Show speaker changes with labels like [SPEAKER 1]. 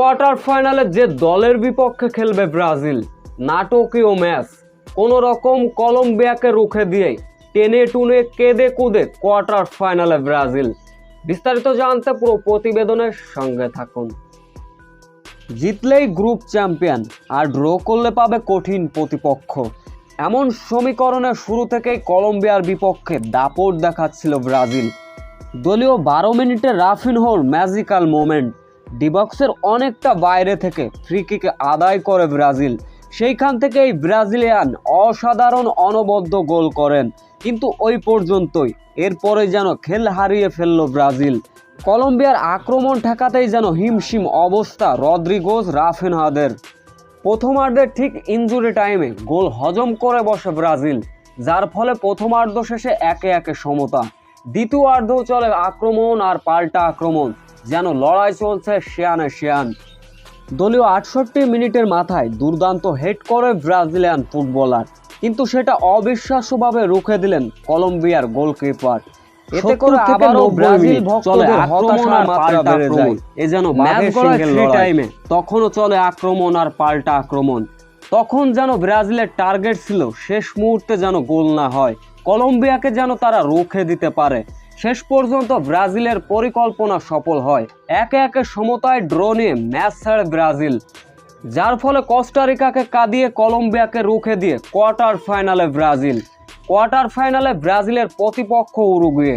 [SPEAKER 1] Quarter ফাইনালে যে দলের বিপক্ষে খেলবে ব্রাজিল, নাটকীয় ম্যাচ। কোনো রকম কলম্বিয়াকে রুখে দিয়ে টেনে টুনে কেঁদে কুদে কোয়ার্টার ফাইনালে ব্রাজিল। বিস্তারিত জানতে পুরো প্রতিবেদনের সঙ্গে থাকুন। জিতলেই গ্রুপ চ্যাম্পিয়ন আর ড্র করলে পাবে কঠিন প্রতিপক্ষ। এমন সমীকরণের শুরু থেকেই কলম্বিয়ার বিপক্ষে দাপট দেখাচ্ছিল ব্রাজিল। দলীয় বারো মিনিটে রাফিনহোর ম্যাজিক্যাল মোমেন্ট ডিবক্সের অনেকটা বাইরে থেকে ফ্রি কিকে আদায় করে ব্রাজিল। সেইখান থেকেই ব্রাজিলিয়ান অসাধারণ অনবদ্য গোল করেন। কিন্তু ওই পর্যন্তই, এরপরে যেন খেল হারিয়ে ফেলল ব্রাজিল। কলম্বিয়ার আক্রমণ ঠেকাতেই যেন হিমশিম অবস্থা রদ্রিগোজ রাফিনহাদের। প্রথমার্ধের ঠিক ইনজুরি টাইমে গোল হজম করে বসে ব্রাজিল, যার ফলে প্রথমার্ধ শেষে একে একে সমতা। দ্বিতীয়ার্ধ চলে আক্রমণ আর পাল্টা আক্রমণ। যেন লড়াই চলছে শেয়ানে শেয়ান। দলীয় আটষট্টি মিনিটের মাথায় দুর্দান্ত হেড করে ব্রাজিলিয়ান ফুটবলার। কিন্তু সেটা অবিশ্বাস্যভাবে রুখে দিলেন কলম্বিয়ার গোলকিপার। এতে করে আবারও ব্রাজিল ভক্তদের হতাশার মাত্রা বেড়ে যায়। এ যেন বাঘের সিঙ্গেল টাইমে তখনও চলে আক্রমণ আর পাল্টা আক্রমণ। তখন যেন ব্রাজিলের টার্গেট ছিল শেষ মুহূর্তে যেন গোল না হয়। কলম্বিয়াকে যেন তারা রুখে দিতে পারে। শেষ পর্যন্ত ব্রাজিলের পরিকল্পনা সফল হয়। একে একে সমতায় ড্রোনে ম্যাচ ছাড়ে ব্রাজিল, যার ফলে কস্টারিকাকে কাঁদিয়ে কলম্বিয়াকে রুখে দিয়ে কোয়ার্টার ফাইনালে ব্রাজিল। কোয়ার্টার ফাইনালে ব্রাজিলের প্রতিপক্ষ উরুগুয়ে।